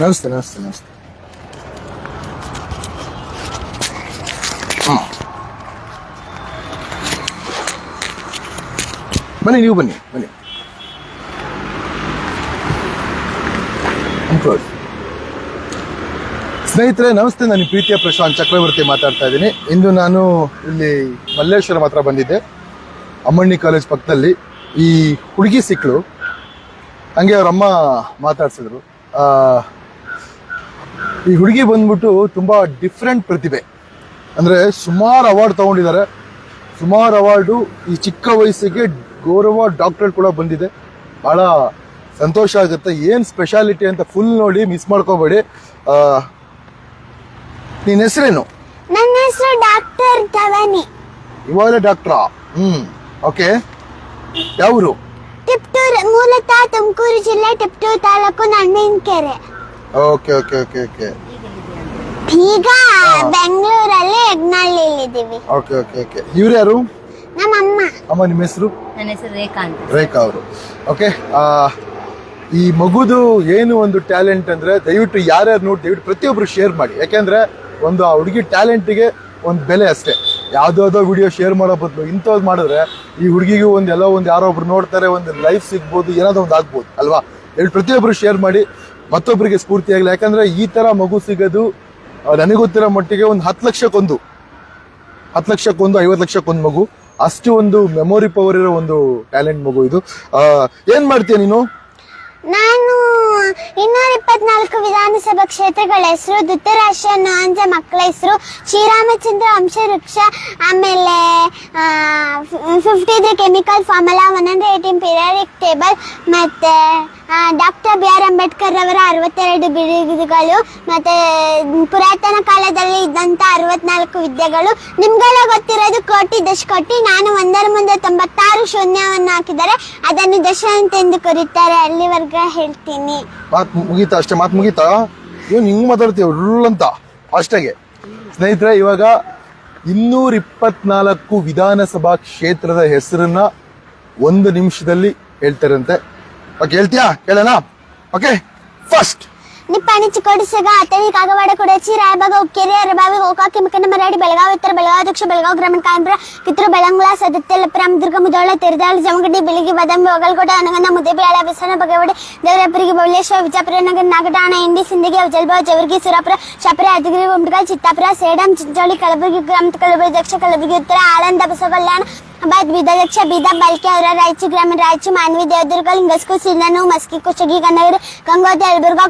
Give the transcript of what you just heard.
ನಮಸ್ತೆ ನಮಸ್ತೆ ನಮಸ್ತೆ Bunu ಬನ್ನಿ ನೀವು ಬನ್ನಿ ಬನ್ನಿ. ಸ್ನೇಹಿತರೆ ನಮಸ್ತೆ ನಾನು ಪ್ರೀತಿಯ ಪ್ರಶಾಂತ್ ಚಕ್ರವರ್ತಿ ಮಾತಾಡ್ತಾ ಇದ್ದೀನಿ ಇಂದು ನಾನು ಇಲ್ಲಿ ಮಲ್ಲೇಶ್ವರ ಹತ್ರ ಬಂದಿದ್ದೆ ಅಮ್ಮಣ್ಣಿ ಕಾಲೇಜ್ ಪಕ್ಕದಲ್ಲಿ ಈ ಹುಡುಗಿ ಸಿಕ್ಕಳು ಹಂಗೆ ಅವ್ರ ಅಮ್ಮ ಮಾತಾಡ್ಸಿದ್ರು ಈ ಹುಡುಗಿ ಬಂದ್ಬಿಟ್ಟು ತುಂಬ ಡಿಫ್ರೆಂಟ್ ಪ್ರತಿಭೆ. ಅಂದರೆ ಸುಮಾರು ಅವಾರ್ಡ್ ತಗೊಂಡಿದ್ದಾರೆ. ಸುಮಾರು ಅವಾರ್ಡು ಈ ಚಿಕ್ಕ ವಯಸ್ಸಿಗೆ ಗೌರವ ಡಾಕ್ಟ್ರೇಟ್ ಕೂಡ ಬಂದಿದೆ. ಬಹಳ ಸಂತೋಷ ಆಗುತ್ತೆ. ಏನು ಸ್ಪೆಷಾಲಿಟಿ ಅಂತ ಫುಲ್ ನೋಡಿ ಮಿಸ್ ಮಾಡ್ಕೋಬೇಡಿ. ನಿನ್ನ ನಿನ್ ಹೆಸರೇನು? ನನ್ನ ಹೆಸರು ಡಾಕ್ಟರ್ ತವನಿ ಇವಾಗ ಡಾಕ್ಟ್ರಾ ಹ್ಮ್ ಓಕೆ ಯಾವರು? ಮೂಲತಃ ತುಮಕೂರು ಜಿಲ್ಲೆ Tiptur taluk Nanninkere okay okay okay okay ಈಗ ಬೆಂಗಳೂರಲ್ಲಿ ಯಜ್ಞಹಳ್ಳಿಲಿದ್ದೀವಿ ಓಕೆ ಓಕೆ ಓಕೆ ಇವ್ರು ಯಾರು? ನಮ್ಮ ಅಮ್ಮ ಅಮ್ಮ ನಿಮ್ಮ ಹೆಸರು? ನನ್ನ ಹೆಸರು ರೇಖಾ ಅಂತ. ರೇಖಾ ಅವರು. ಓಕೆ ಈ ಮಗುದು ಏನು ಒಂದು ಟ್ಯಾಲೆಂಟ್ ಅಂದ್ರೆ ದಯವಿಟ್ಟು ಯಾರ್ಯಾರು ನೋಡಿ ದಯವಿಟ್ಟು ಪ್ರತಿಯೊಬ್ರು ಶೇರ್ ಮಾಡಿ. ಯಾಕೆಂದ್ರೆ ಒಂದು ಆ ಹುಡುಗಿ ಟ್ಯಾಲೆಂಟಿಗೆ ಒಂದು ಬೆಲೆ ಅಷ್ಟೇ. ಯಾವ್ದಾವ್ದೋ ವಿಡಿಯೋ ಶೇರ್ ಮಾಡೋ ಬದಲು ಇಂಥದ್ದು ಮಾಡಿದ್ರೆ ಈ ಹುಡುಗಿಗೂ ಒಂದು ಎಲ್ಲ ಒಂದು ಯಾರೋ ಒಬ್ರು ನೋಡ್ತಾರೆ ಒಂದು ಲೈಫ್ ಸಿಗ್ಬೋದು ಏನಾದ್ರು ಒಂದು ಆಗ್ಬೋದು ಅಲ್ವಾ? ಹೇಳಿ ಪ್ರತಿಯೊಬ್ಬರು ಶೇರ್ ಮಾಡಿ ಮತ್ತೊಬ್ಬರಿಗೆ ಸ್ಫೂರ್ತಿಯಾಗಲಿ. ಯಾಕಂದ್ರೆ ಈ ತರ ಮಗು ಸಿಗೋದು ಆ, ನನಗೆ ಗೊತ್ತಿರೋ ಮಟ್ಟಿಗೆ ಒಂದು ಹತ್ತು ಲಕ್ಷಕ್ಕೊಂದು ಹತ್ತು ಲಕ್ಷಕ್ಕೊಂದು ಐವತ್ತು ಲಕ್ಷಕ್ಕೊಂದು ಮಗು. ಅಷ್ಟು ಒಂದು ಮೆಮೊರಿ ಪವರ್ ಇರೋ ಒಂದು ಟ್ಯಾಲೆಂಟ್ ಮಗು ಇದು. ಏನ್ ಮಾಡ್ತೀಯ ನೀನು? ನಾನು ಇನ್ನೂರ ಇಪ್ಪತ್ನಾಲ್ಕು ವಿಧಾನಸಭಾ ಕ್ಷೇತ್ರಗಳ ಹೆಸರು ಧೃತರಾಷ್ಟ್ರ ನಾಂಜ ಮಕ್ಕಳ ಹೆಸರು, ಶ್ರೀರಾಮಚಂದ್ರ ವಂಶವೃಕ್ಷ, ಆಮೇಲೆ fifty three chemical formula one hundred eighteen periodic table ಮತ್ತೆ ಡಾಕ್ಟರ್ ಬಿ ಆರ್ ಅಂಬೇಡ್ಕರ್ ಅವರ ಅರವತ್ತೆರಡು ಬಿರುದುಗಳು, ಮತ್ತೆ ಪುರಾತನ ಕಾಲದಲ್ಲಿ ಇದ್ದಂತ ಅರವತ್ನಾಲ್ಕು ವಿದ್ಯೆಗಳು. ನಿಮ್ಗೆಲ್ಲ ಗೊತ್ತಿರೋದು ಕೋಟಿ ದಶಕೋಟಿ ನಾನು ಒಂದರ ಮುಂದೆ ತೊಂಬತ್ತಾರು ಶೂನ್ಯವನ್ನು ಹಾಕಿದರೆ ಅದನ್ನು ದಶ ಅಂತೆಂದು ಕರೀತಾರೆ. ಅಲ್ಲಿವರೆಗೆ ಹೇಳ್ತೀನಿ. ಮಾತ್ ಮುಗೀತಾ ಅಷ್ಟೇ, ಮಾತು ಮುಗೀತಾ? ಏನು ಹಿಂಗ್ ಮಾತಾಡ್ತೀವಿ ರುಳ್ ಅಂತ. ಅಷ್ಟಾಗೆ. ಸ್ನೇಹಿತರೆ, ಇವಾಗ ಇನ್ನೂರ ಇಪ್ಪತ್ನಾಲ್ಕು ವಿಧಾನಸಭಾ ಕ್ಷೇತ್ರದ ಹೆಸರನ್ನ ಒಂದು ನಿಮಿಷದಲ್ಲಿ ಹೇಳ್ತಾರಂತೆ. ಓಕೆ, ಹೇಳ್ತೀಯಾ? ಕೇಳೋಣ? ಓಕೆ ಫಸ್ಟ್ ನಿಪ್ಪಾಣಿ ಚಿಕ್ಕೋಡಿಸಗ ಅತಳಿ ಕಾಗವಾಡ ಕೊಡಚಿ ರಾಯಬಾಗ ಉಕ್ಕೇರಿ ಅರಬಾವಿ ಗೋಕಾಕಿ ಮಿಕ್ಕನ ಮರಾಡಿ ಬೆಳಗಾವಿ ಉತ್ತರ ಬೆಳಗಾವಿ ದಕ್ಷಿಣ ಬೆಳಗಾವಿ ಗ್ರಾಮೀಣ ಕಾಂಬ್ರ ಕಿತ್ತೂರು ಬೆಳಂಗ್ಲ ಸದತ್ಯ ಲಪ್ರಾಮ್ ದುರ್ಗ ಮುದೋಳ ತಿರುದಾಳಿ ಜಮಗಡ್ಡಿ ಬೆಳಗಿ ಬದಾಮಿ ಒಗಲ್ಕೋಟೆ ಅನಗಂದ ಮುದ್ದೇಬೇಳ ಬಿಸನ ಬಗವಡೆ ದೇವರಪುರಿಗೆ ಬೌಲೇಶ್ವರ ವಿಜಾಪುರ ನಗರ ನಾಗಟಾಣ ಇಂಡಿ ಸಿಂದಗಿ ಜಲ್ಬಾವ್ ಜವರ್ಗಿ ಸುರಾಪುರ ಶಾಪುರ ಯಾದಗಿರಿ ಗುಂಟಕಲ್ ಚಿತ್ತಾಪುರ ಸೇಡಂ ಚಿಂಚೋಳಿ ಕಲಬುರಗಿ ಗ್ರಾಮ ಕಲಬುರಗಿ ದಕ್ಷಿಣ ಕಲಬುರಗಿ ಉತ್ತರ ಆಳಂದ ಬಸವಕಲ್ಯಾಣ ಬಾದ್ ಬೀದರ್ ದಕ್ಷ ಬೀದರ್ ಬಲ್ಕೆ ಅವರ ರಾಯಚೂರು ಗ್ರಾಮೀಣ ರಾಯಚೂರು ಮಾನ್ವಿ ದೇವದುರ್ಗ ಲಿಂಗಸ್ಕೂ ಸಿಂಧನು ಮಸ್ಕಿ ಕುಷ್ಟಗಿ ಕನ್ನಗಿರಿ ಗಂಗೋತ್ರಿ ಯಲಬುರ್ಗಾ